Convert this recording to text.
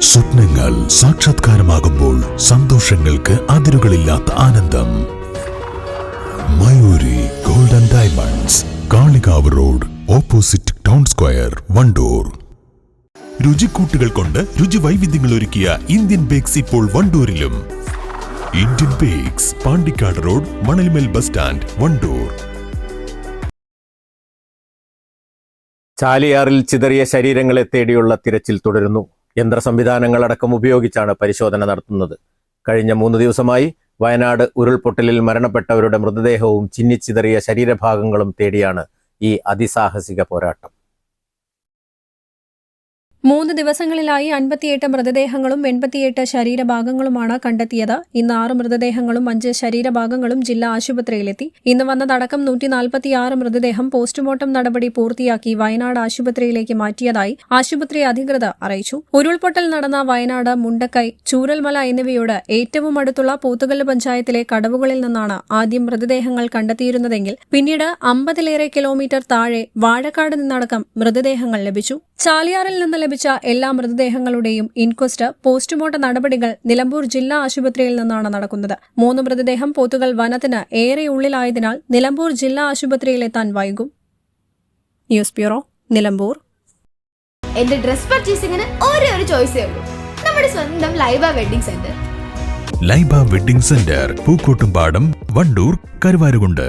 സ്വപ്നങ്ങൾ സാക്ഷാത്കാരമാകുമ്പോൾ സന്തോഷങ്ങൾക്ക് അതിരുകളില്ലാത്ത ആനന്ദം. Mayuri golden diamonds Kalikavu road opposite town square Wandoor. രുചിക്കൂട്ടുകൾ കൊണ്ട് രുചി വൈവിധ്യങ്ങൾ ഒരുക്കിയ ഇന്ത്യൻ ബേക്സ് ഇപ്പോൾ വണ്ടൂരിലും. Indian bakes Pandikkad road Manalmel bus stand Wandoor. ചാലിയാറിൽ ചിതറിയ ശരീരങ്ങളെ തേടിയുള്ള തിരച്ചിൽ തുടരുന്നു. യന്ത്ര സംവിധാനങ്ങളടക്കം ഉപയോഗിച്ചാണ് പരിശോധന നടത്തുന്നത്. കഴിഞ്ഞ മൂന്ന് ദിവസമായി വയനാട് ഉരുൾപൊട്ടലിൽ മരണപ്പെട്ടവരുടെ മൃതദേഹവും ചിന്നിച്ചിതറിയ ശരീരഭാഗങ്ങളും തേടിയാണ് ഈ അതിസാഹസിക പോരാട്ടം. മൂന്ന് ദിവസങ്ങളിലായി അൻപത്തിയെട്ട് മൃതദേഹങ്ങളും എൺപത്തിയെട്ട് ശരീരഭാഗങ്ങളുമാണ് കണ്ടെത്തിയത്. ഇന്ന് ആറ് മൃതദേഹങ്ങളും അഞ്ച് ശരീരഭാഗങ്ങളും ജില്ലാ ആശുപത്രിയിലെത്തി. ഇന്ന് വന്നതടക്കം നൂറ്റി നാൽപ്പത്തിയാറ് മൃതദേഹം പോസ്റ്റ്മോർട്ടം നടപടി പൂർത്തിയാക്കി വയനാട് ആശുപത്രിയിലേക്ക് മാറ്റിയതായി ആശുപത്രി അധികൃതർ അറിയിച്ചു. ഉരുൾപൊട്ടൽ നടന്ന വയനാട് മുണ്ടക്കൈ ചൂരൽമല എന്നിവയോട് ഏറ്റവും അടുത്തുള്ള പോത്തുകല്ല് പഞ്ചായത്തിലെ കടവുകളിൽ നിന്നാണ് ആദ്യം മൃതദേഹങ്ങൾ കണ്ടെത്തിയിരുന്നതെങ്കിൽ പിന്നീട് അമ്പതിലേറെ കിലോമീറ്റർ താഴെ വാഴക്കാട് നിന്നടക്കം മൃതദേഹങ്ങൾ ലഭിച്ചു. ചാലിയാറിൽ നിന്ന് ലഭിച്ച എല്ലാ മൃതദേഹങ്ങളുടെയും ഇൻക്വസ്റ്റ് പോസ്റ്റ്മോർട്ടം നടപടികൾ നിലമ്പൂർ ജില്ലാ ആശുപത്രിയിൽ നിന്നാണ് നടക്കുന്നത്. മൂന്ന് മൃതദേഹം പോത്തുകൾ വനത്തിന് ഏറെ ഉള്ളിലായതിനാൽ നിലമ്പൂർ ജില്ലാ ആശുപത്രിയിലെത്താൻ വൈകും. News bureau Nilambur. എന്റെ ഡ്രസ് പർച്ചേസിംഗിന് ഒരേ ഒരു ചോയ്സ് ഉള്ളൂ. നമ്മുടെ സ്വന്തം Laiba wedding centre. Laiba wedding centre Pookkottumpadam Wandoor Karuvarakundu.